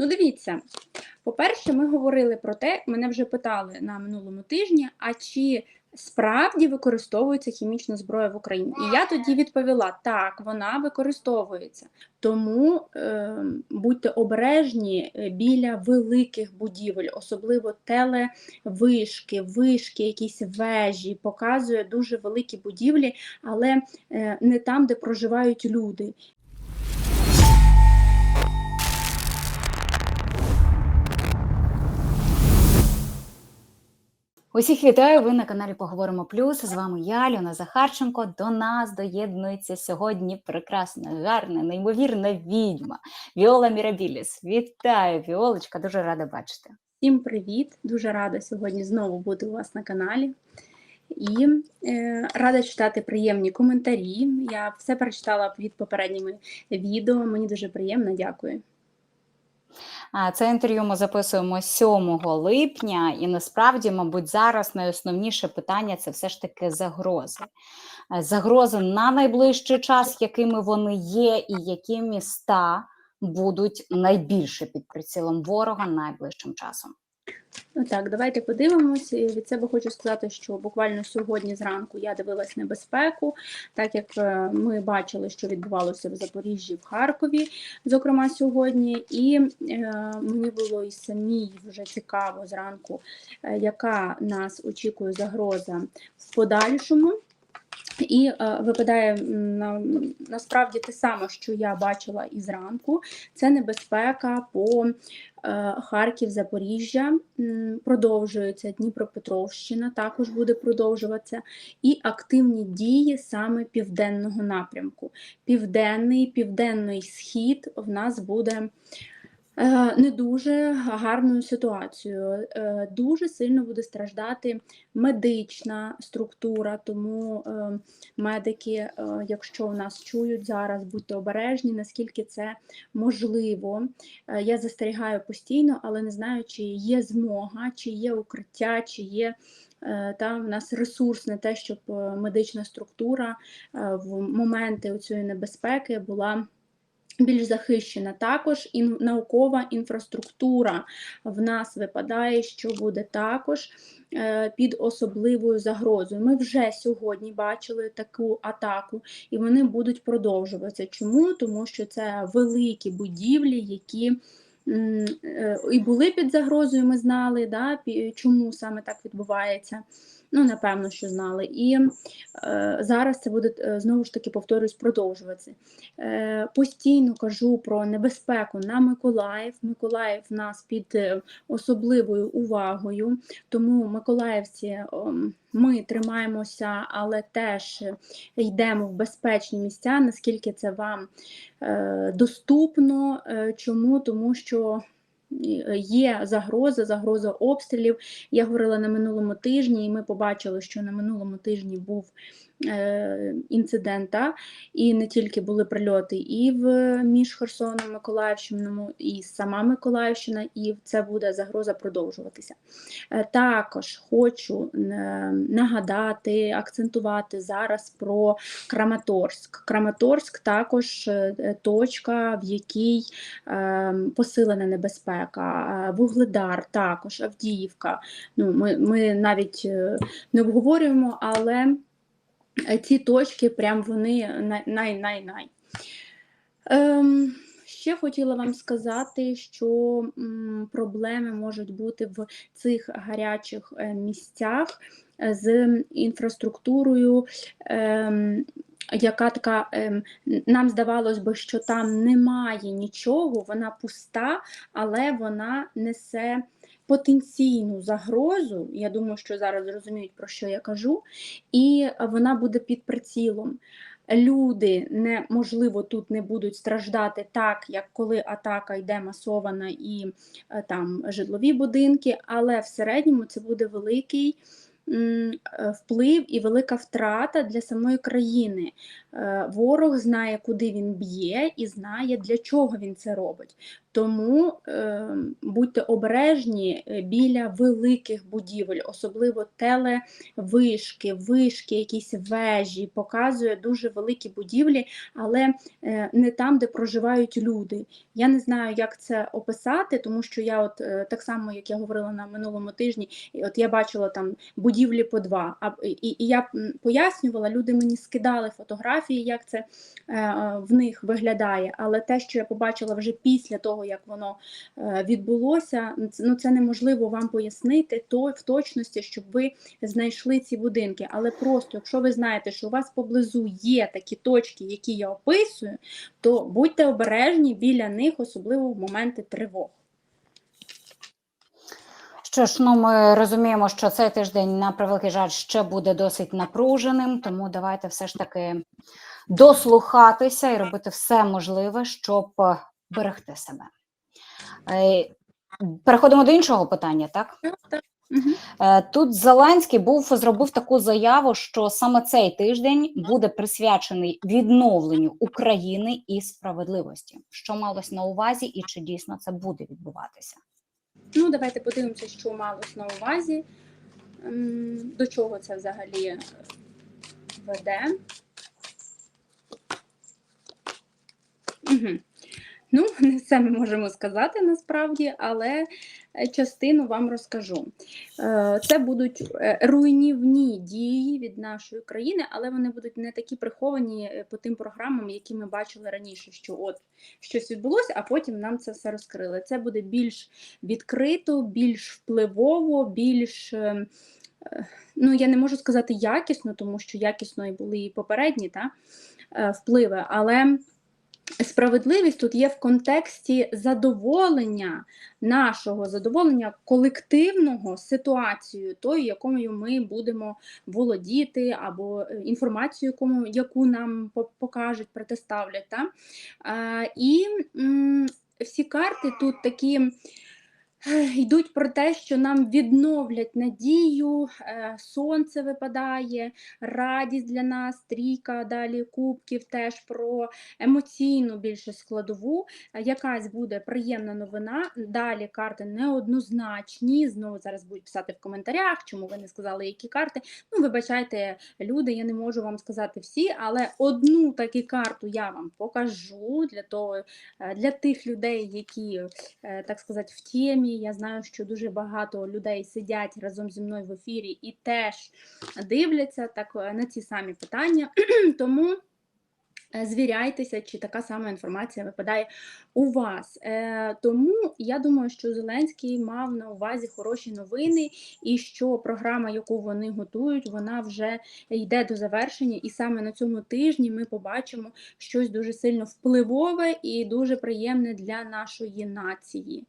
Ну, дивіться, по-перше, ми говорили про те, мене вже питали на минулому тижні, а чи справді використовується хімічна зброя в Україні? І я тоді відповіла: так, вона використовується. Тому е, будьте обережні е, біля великих будівель, особливо телевишки, вишки, якісь вежі, показує дуже великі будівлі, але е, не там, де проживають люди. Усіх вітаю! Ви на каналі Поговоримо Плюс. З вами я, Льона Захарченко. До нас доєднується сьогодні прекрасна, гарна, неймовірна відьма Віола Мірабіліс. Вітаю, Віолочка, дуже рада бачити. Всім привіт! Дуже рада сьогодні знову бути у вас на каналі. І е, рада читати приємні коментарі. Я все перечитала під попередніми відео. Мені дуже приємно, дякую. Це інтерв'ю ми записуємо 7 липня, і насправді, мабуть, зараз найосновніше питання це все ж таки загрози. Е, Загрози на найближчий час, якими вони є, і які міста будуть найбільше під прицілом ворога найближчим часом. Ну так, давайте подивимось. Від себе хочу сказати, що буквально сьогодні зранку я дивилась небезпеку, так як е, ми бачили, що відбувалося в Запоріжжі, в Харкові, зокрема сьогодні. І е, мені було і самій вже цікаво зранку, е, яка нас очікує загроза в подальшому. І е, випадає на, насправді те саме, що я бачила і зранку. Це небезпека по е, Харків, Запоріжжя продовжується. Дніпропетровщина також буде продовжуватися. І активні дії саме південного напрямку. Південний, південний схід в нас буде. Е, Не дуже гарною ситуацією. Е, Дуже сильно буде страждати медична структура, тому е, медики, якщо нас чують зараз, будьте обережні, наскільки це можливо. Я застерігаю постійно, але не знаю, чи є змога, чи є укриття, чи є е, та в нас ресурс на те, щоб медична структура в моменти цієї небезпеки була. Більш захищена також і наукова інфраструктура в нас випадає, що буде також е, під особливою загрозою. Ми вже сьогодні бачили таку атаку, і вони будуть продовжуватися. Чому? Тому що це великі будівлі, які е, і були під загрозою, ми знали, да, чому саме так відбувається. Ну, напевно, що знали. І е, зараз це буде е, знову ж таки повторюсь, продовжуватися. Е, постійно кажу про небезпеку на Миколаїв. Миколаїв нас під е, особливою увагою, тому миколаївці ом, ми тримаємося, але теж йдемо в безпечні місця, наскільки це вам е, доступно. Чому? Тому що є загроза, загроза обстрілів. Я говорила на минулому тижні, і ми побачили, що на минулому тижні був е, інцидент, та, і не тільки були прильоти і в між Херсоном, Миколаївщиною, і сама Миколаївщина, і це буде загроза продовжуватися. Е, Також хочу е, нагадати, акцентувати зараз про Краматорськ. Краматорськ також точка, в якій посилена небезпека, Вугледар також, Авдіївка. Ну, ми, ми навіть не обговорюємо, але ці точки прям вони най-най-най. Ем, ще хотіла вам сказати, що проблеми можуть бути в цих гарячих е, місцях е, з інфраструктурою. Ем, яка така, ем, нам здавалось би, що там немає нічого, вона пуста, але вона несе потенційну загрозу. Я думаю, що зараз зрозуміють, про що я кажу, і вона буде під прицілом. Люди не, можливо тут не будуть страждати так, як коли атака йде масована і е, там житлові будинки, але в середньому це буде великий е, вплив і велика втрата для самої країни. Е, Ворог знає, куди він б'є, і знає, для чого він це робить. Тому е, будьте обережні е, біля великих будівель, особливо телевишки, вишки, якісь вежі, показує дуже великі будівлі, але е, не там, де проживають люди. Я не знаю, як це описати, тому що я, от е, так само, як я говорила на минулому тижні, от я бачила там будівлі по два. А і, і я пояснювала, люди мені скидали фотографії, як це е, в них виглядає. Але те, що я побачила вже після того, як воно е, відбулося, ну це неможливо вам пояснити то в точності, щоб ви знайшли ці будинки. Але просто, якщо ви знаєте, що у вас поблизу є такі точки, які я описую, то будьте обережні біля них, особливо в моменти тривог. Що ж, ну ми розуміємо, що цей тиждень на превеликий жаль ще буде досить напруженим, тому давайте все ж таки дослухатися і робити все можливе, щоб е, берегти себе. Е, Переходимо до іншого питання, так? Е, Тут Зеленський був зробив таку заяву, що саме цей тиждень буде присвячений відновленню України і справедливості. Що малось на увазі, і чи дійсно це буде відбуватися? Ну, давайте подивимося, що малось на увазі, до чого це взагалі е, веде. Угу. Ну, не все ми можемо сказати насправді, але частину вам розкажу. Е, Це будуть е, руйнівні дії від нашої країни, але вони будуть не такі приховані е, по тим програмам, які ми бачили раніше, що от щось відбулося, а потім нам це все розкрили. Це буде більш відкрито, більш впливово, більш. е, е, Ну, я не можу сказати якісно, тому що якісно і були і попередні та, е, впливи, але справедливість тут є в контексті задоволення нашого задоволення колективного ситуацією, тою, якою ми будемо володіти, або е, інформацію, яку, яку нам покажуть, протиставлять. Та? І всі карти тут такі. Йдуть про те, що нам відновлять надію, е, сонце випадає, радість для нас, трійка далі кубків теж про емоційну більше складову. Е, Якась буде приємна новина. Далі карти неоднозначні. Знову зараз будуть писати в коментарях, чому ви не сказали, які карти. Ну, вибачайте, люди, я не можу вам сказати всі, але одну таку карту я вам покажу для того, е, для тих людей, які, так сказати, в темі. Я знаю, що дуже багато людей сидять разом зі мною в ефірі і теж дивляться так е, на ці самі питання. Тому. е, Звіряйтеся, чи така сама інформація випадає у вас. Е, тому я думаю, що Зеленський мав на увазі хороші новини, і що програма, яку вони готують, вона вже йде до завершення. І саме на цьому тижні ми побачимо щось дуже сильно впливове і дуже приємне для нашої нації.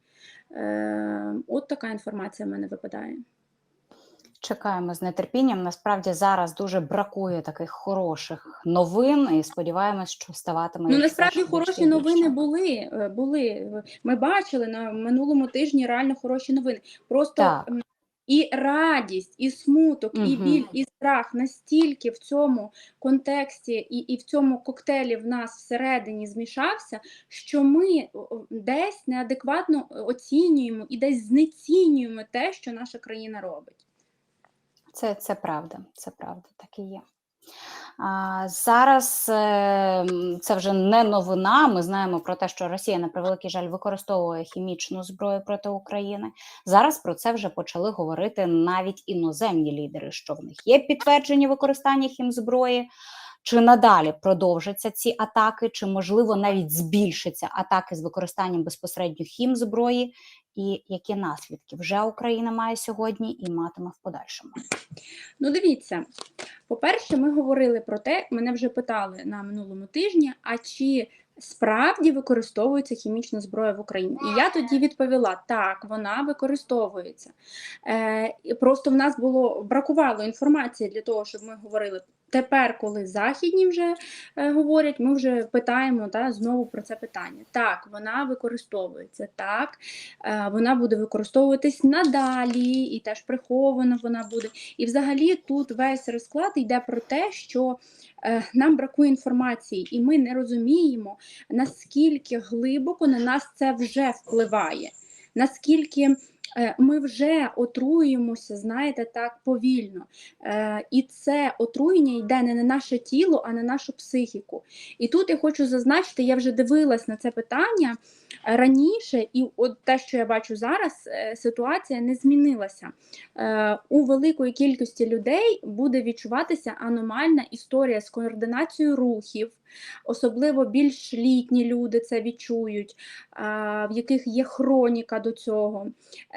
Е, от така інформація в мене випадає. Чекаємо з нетерпінням. Насправді зараз дуже бракує таких хороших новин, і сподіваємось, що ставатиме Ну насправді хороші новини були. е, були. Ми бачили на минулому тижні реально хороші новини. Просто Так. і радість, і смуток, і біль, і страх настільки в цьому контексті і, і в цьому коктейлі в нас всередині змішався, що ми десь неадекватно оцінюємо і десь знецінюємо те, що наша країна робить. Це, це правда, це правда, так і є. Зараз е, це вже не новина. Ми знаємо про те, що Росія на превеликий жаль використовує хімічну зброю проти України. Зараз про це вже почали говорити навіть іноземні лідери, що в них є підтвердження використання хімзброї. Чи надалі продовжаться ці атаки, чи можливо навіть збільшаться атаки з використанням безпосередньо хімзброї, і які наслідки вже Україна має сьогодні і матиме в подальшому? Ну, дивіться, по-перше, ми говорили про те, мене вже питали на минулому тижні, а чи справді використовується хімічна зброя в Україні? І я тоді відповіла: так, вона використовується. Е, просто в нас було бракувало інформації для того, щоб ми говорили Тепер, коли західні вже е, говорять, ми вже питаємо та, знову про це питання. Так, вона використовується, так, е, вона буде використовуватись надалі, і теж приховано вона буде. І взагалі тут весь розклад йде про те, що е, нам бракує інформації, і ми не розуміємо, наскільки глибоко на нас це вже впливає, наскільки. Е, Ми вже отруюємося, знаєте, так повільно. Е, і це отруєння йде не на наше тіло, а на нашу психіку. І тут я хочу зазначити, я вже дивилась на це питання е, раніше, і от те, що я бачу зараз, ситуація не змінилася. У великої кількості людей буде відчуватися аномальна історія з координацією рухів. Особливо більш літні люди це відчують, в яких є хроніка до цього.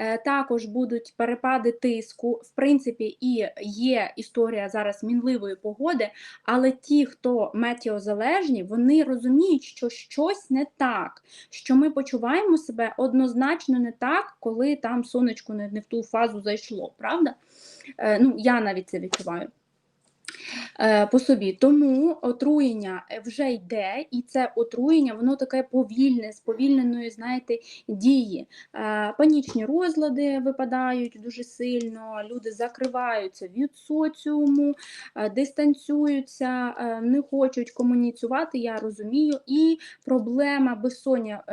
Е, Також будуть перепади тиску. В принципі, і є історія зараз мінливої погоди, але ті, хто метеозалежні, вони розуміють, що щось не так, що ми почуваємо себе однозначно не так, коли там сонечко не, в ту фазу зайшло, правда? Е, Ну, я навіть це відчуваю. Е, По собі тому отруєння е, вже йде, і це отруєння, воно таке повільне, з знаєте, дії. Е, Панічні розлади випадають дуже сильно, люди закриваються від соціуму, дистанціюються, е, не хочуть комуніцювати, я розумію. І проблема безсоння,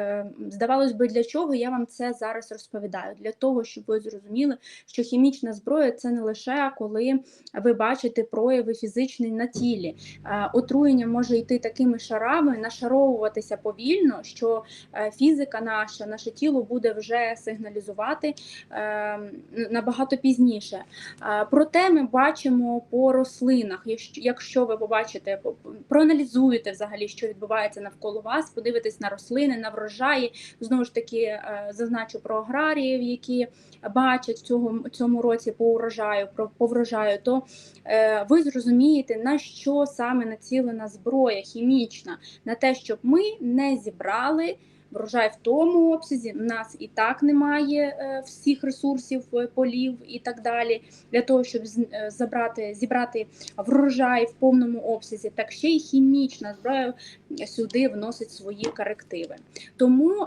здавалось би, для чого я вам це зараз розповідаю? Для того, щоб ви зрозуміли, що хімічна зброя це не лише коли ви бачите прояви фізичні на тілі. Е, Отруєння може йти такими шарами, нашаровуватися повільно, що е, фізика наша, наше тіло буде вже сигналізувати е, набагато пізніше. Е, Проте ми бачимо по рослинах, якщо- ви побачите, проаналізуєте взагалі, що відбувається навколо вас, подивитесь на рослини, на врожаї. Знову ж таки, зазначу про аграріїв, які бачать в цьому, році по урожаю, по врожаю, то ви зрозумієте, на що саме націлена зброя хімічна, на те, щоб ми не зібрали врожай в тому обсязі. У нас і так немає е, всіх ресурсів, е, полів і так далі. Для того, щоб е, забрати, зібрати врожай в повному обсязі, так ще й хімічна зброя сюди вносить свої корективи. Тому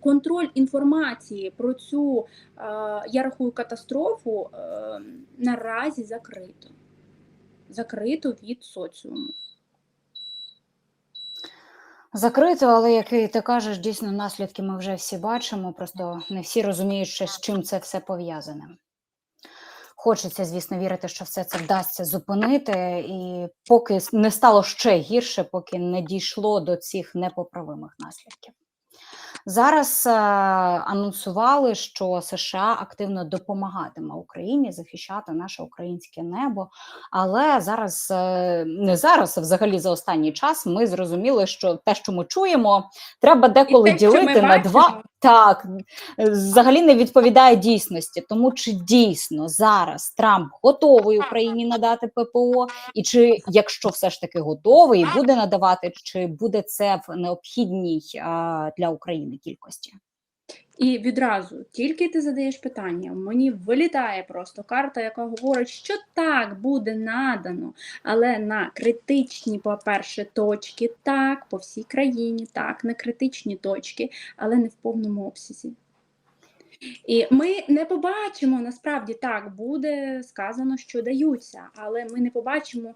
контроль інформації про цю, я рахую, катастрофу наразі закрито. Закрито від соціуму. Закрито, але як ти кажеш, дійсно наслідки ми вже всі бачимо, просто не всі розуміють, ще з чим це все пов'язане. Хочеться, звісно, вірити, що все це вдасться зупинити, і поки не стало ще гірше, поки не дійшло до цих непоправимих наслідків. Зараз е, анонсували, що США активно допомагатиме Україні захищати наше українське небо. Але зараз е, не зараз, а взагалі за останній час ми зрозуміли, що те, що ми чуємо, треба деколи те, ділити на два. Так, взагалі не відповідає дійсності. Тому чи дійсно зараз Трамп готовий Україні надати ППО, і чи якщо все ж таки готовий буде надавати, чи буде це в необхідній а, для України кількості? І відразу, тільки ти задаєш питання, мені вилітає просто карта, яка говорить, що так буде надано, але на критичні, по-перше, точки, так, по всій країні, так, на критичні точки, але не в повному обсязі. І ми не побачимо, насправді так, буде сказано, що даються, але ми не побачимо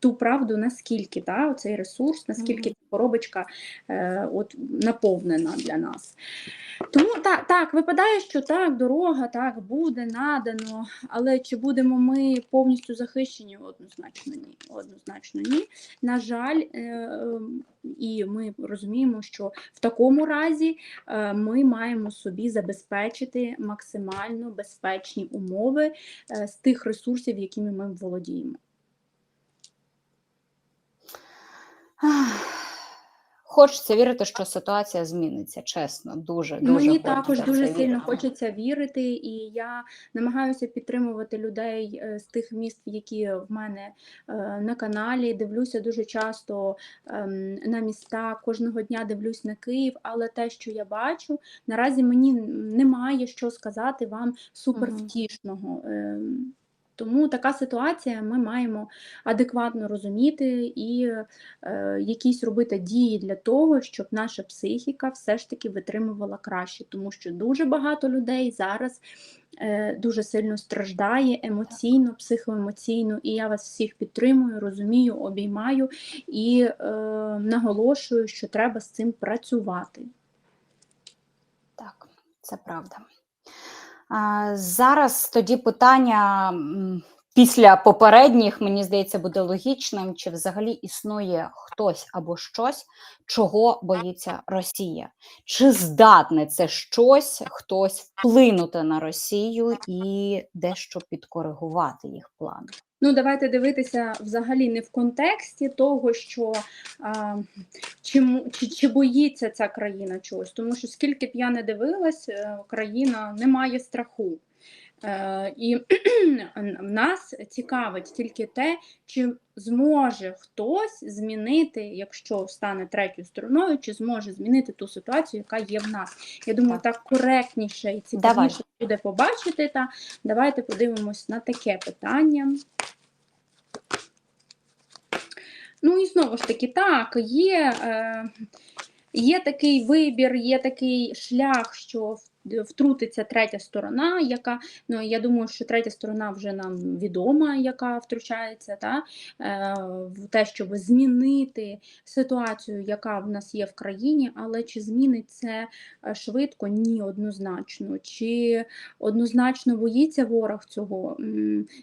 ту правду, наскільки та, цей ресурс, наскільки Мгм. коробочка е, от, наповнена для нас. Тому так, так, випадає, що так, дорога так буде надано, але чи будемо ми повністю захищені? Однозначно ні. Однозначно ні. На жаль, е, ем, і ми розуміємо, що в такому разі е, ми маємо собі забезпечити максимально безпечні умови е, з тих ресурсів, якими ми володіємо. Хочеться вірити, що ситуація зміниться, чесно, дуже дуже Мені також дуже це сильно хочеться вірити, і я намагаюся підтримувати людей е, з тих міст, які в мене е, на каналі. Дивлюся дуже часто ем, на міста. Кожного дня дивлюсь на Київ, але те, що я бачу, наразі мені немає що сказати вам супервтішного. Тому така ситуація ми маємо адекватно розуміти і е, якісь робити дії для того, щоб наша психіка все ж таки витримувала краще, тому що дуже багато людей зараз е, дуже сильно страждає емоційно, психоемоційно, і я вас всіх підтримую, розумію, обіймаю і е, наголошую, що треба з цим працювати. Так, це правда. Зараз тоді питання після попередніх, мені здається, буде логічним, чи взагалі існує хтось або щось, чого боїться Росія? Чи здатне це щось, хтось вплинути на Росію і дещо підкоригувати їх плани? Ну, давайте дивитися взагалі не в контексті того, що а, чи, чи, чи боїться ця країна чогось, тому що скільки б я не дивилась, е, країна не має страху. Е, і нас цікавить тільки те, чи зможе хтось змінити, якщо стане третьою стороною, чи зможе змінити ту ситуацію, яка є в нас. Я думаю, так коректніше і Давай. цікавіше буде побачити. Та давайте подивимось на таке питання. Ну і знову ж таки, так, є, е, є такий вибір, є такий шлях, що в- втрутиться третя сторона, яка, ну я думаю, що третя сторона вже нам відома, яка втручається та, е, в те, щоб змінити ситуацію, яка в нас є в країні, але чи змінить це е, швидко? Ні, однозначно. Чи однозначно боїться ворог цього?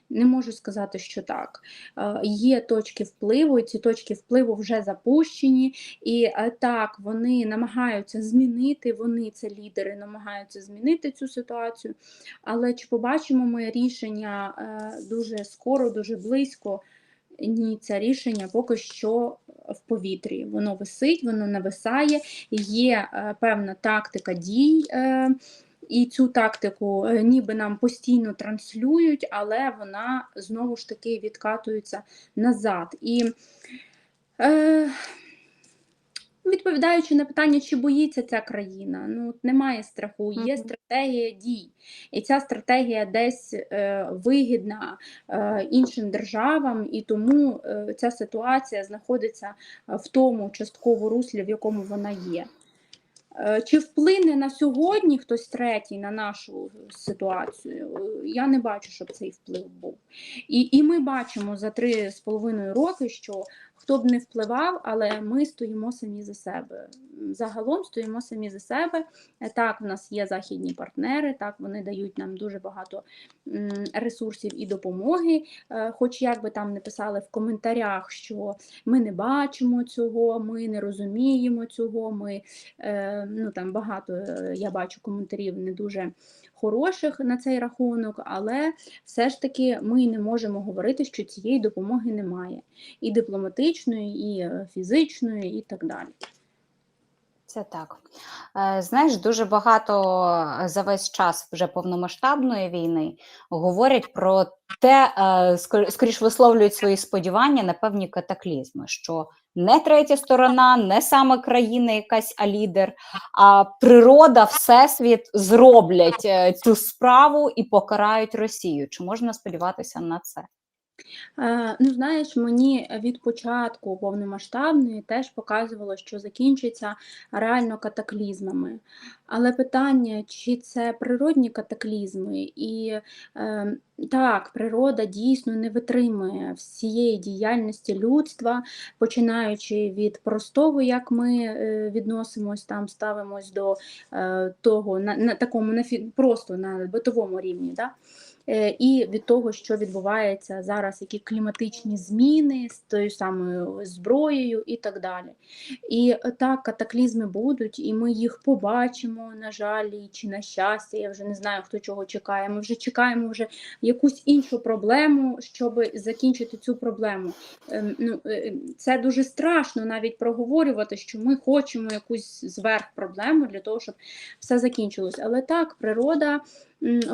Не можу сказати, що так. Е, Є точки впливу, і ці точки впливу вже запущені, і е, так вони намагаються змінити, вони це лідери, намагаються змінити цю ситуацію. Але чи побачимо ми рішення е, дуже скоро, дуже близько? Ні, це рішення поки що в повітрі. Воно висить, воно нависає, є е, певна тактика дій. Е, і цю тактику ніби нам постійно транслюють, але вона знову ж таки відкатується назад. І е, відповідаючи на питання, чи боїться ця країна, ну немає страху, є стратегія дій. І ця стратегія десь е, вигідна е, іншим державам, і тому е, ця ситуація знаходиться е, в тому частково руслі, в якому вона є. Е, Чи вплине на сьогодні хтось третій на нашу ситуацію? Я не бачу, щоб цей вплив був. І, і ми бачимо за три з половиною роки, що хто б не впливав, але ми стоїмо самі за себе. Загалом стоїмо самі за себе. Так, в нас є західні партнери, так вони дають нам дуже багато ресурсів і допомоги. Е, Хоч як би там не писали в коментарях, що ми не бачимо цього, ми не розуміємо цього. Ми е, ну там багато е, я бачу коментарів не дуже хороших на цей рахунок, але все ж таки ми не можемо говорити, що цієї допомоги немає, і дипломатичної, і е, фізичної, і так далі. Це так. Е, Знаєш, дуже багато е, за весь час вже повномасштабної війни говорять про те, скоріш висловлюють свої сподівання на певні катаклізми, що не третя сторона, не саме країна якась, а лідер, а природа, всесвіт зроблять цю справу і покарають Росію. Чи можна сподіватися на це? Е, Ну, знаєш, мені від початку повномасштабної теж показувало, що закінчиться реально катаклізмами. Але питання, чи це природні катаклізми, і е, так, природа дійсно не витримує всієї діяльності людства, починаючи від простого, як ми е, відносимось там, ставимось до е, того на, на такому на просто на битовому рівні. Да? Е, і від того, що відбувається зараз, які кліматичні зміни з тою самою зброєю і так далі. І е, так, катаклізми будуть, і ми їх побачимо, на жаль, чи на щастя, я вже не знаю, хто чого чекає. Ми вже чекаємо вже якусь іншу проблему, щоб закінчити цю проблему. Ем, Ну, е, це дуже страшно навіть проговорювати, що ми хочемо якусь зверх проблему для того, щоб все закінчилось. Але так, природа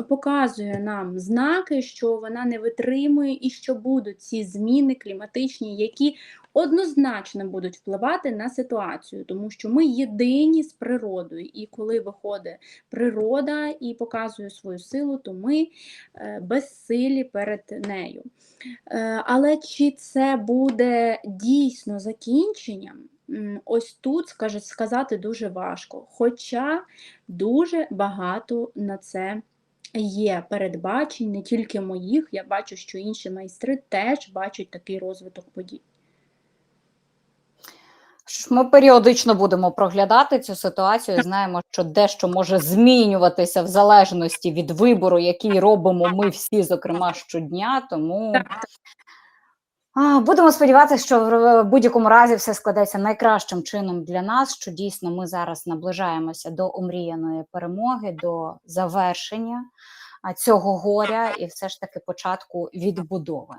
показує нам знаки, що вона не витримує і що будуть ці зміни кліматичні, які однозначно будуть впливати на ситуацію, тому що ми єдині з природою, і коли виходить природа і показує свою силу, то ми е, безсилі перед нею. Е, Але чи це буде дійсно закінченням? Ось тут скаже- сказати дуже важко. Хоча дуже багато на це є передбачень, не тільки моїх. Я бачу, що інші майстри теж бачать такий розвиток подій. Ми періодично будемо проглядати цю ситуацію. і Знаємо, що дещо може змінюватися в залежності від вибору, який робимо ми всі, зокрема щодня. Тому будемо сподіватися, що в будь-якому разі все складеться найкращим чином для нас. Що дійсно ми зараз наближаємося до омріяної перемоги, до завершення цього горя і все ж таки початку відбудови.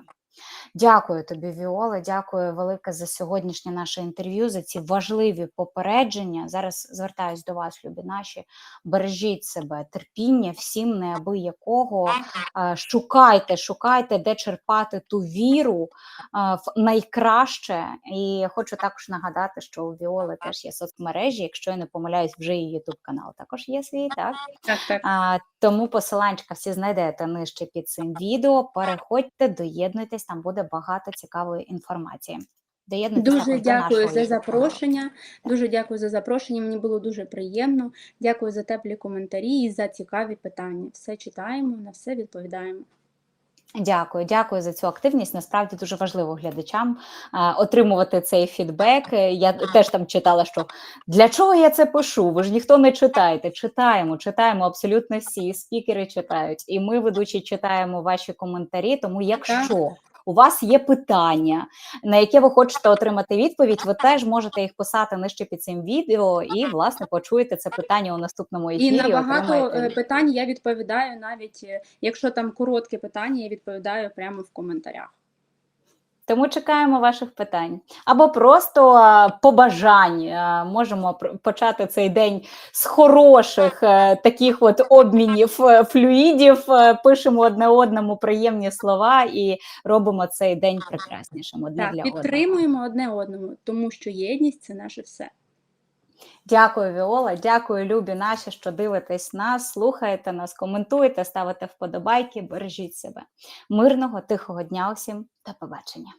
Дякую тобі, Віола. Дякую велике за сьогоднішнє наше інтерв'ю, за ці важливі попередження. Зараз звертаюсь до вас, любі наші. Бережіть себе, терпіння всім неабиякого. Шукайте, шукайте, де черпати ту віру в найкраще. І хочу також нагадати, що у Віоли теж є соцмережі. Якщо я не помиляюсь, вже і Ютуб канал також є свій, так? так, так. Тому посиланчика всі знайдете нижче під цим відео. Переходьте, доєднуйтесь, там буде багато цікавої інформації. Доєднуйтесь Дуже дякую за каналу. запрошення. Дуже дякую за запрошення. Мені було дуже приємно. Дякую за теплі коментарі і за цікаві питання. Все читаємо, на все відповідаємо. Дякую, дякую за цю активність. Насправді дуже важливо глядачам а, отримувати цей фідбек. Е, Я теж там читала, що для чого я це пишу? Ви ж ніхто не читаєте. Читаємо, читаємо абсолютно всі. Спікери читають, і ми, ведучі, читаємо ваші коментарі. Тому, якщо у вас є питання, на яке ви хочете отримати відповідь, ви теж можете їх писати нижче під цим відео, і власне почуєте це питання у наступному ефірі. І на багато отримаєте е, питань я відповідаю навіть, е, якщо там коротке питання, я відповідаю прямо в коментарях. Тому чекаємо ваших питань або просто побажань. Можемо почати цей день з хороших е, таких от обмінів е, флюїдів. е, Пишемо одне одному приємні слова і робимо цей день прекраснішим одне Так, для підтримуємо одне одному, тому що єдність це наше все. Дякую, Віола. Дякую, любі наші, що дивитесь нас, слухаєте нас, коментуєте, ставите вподобайки. Бережіть себе. Мирного, тихого дня усім. До побачення.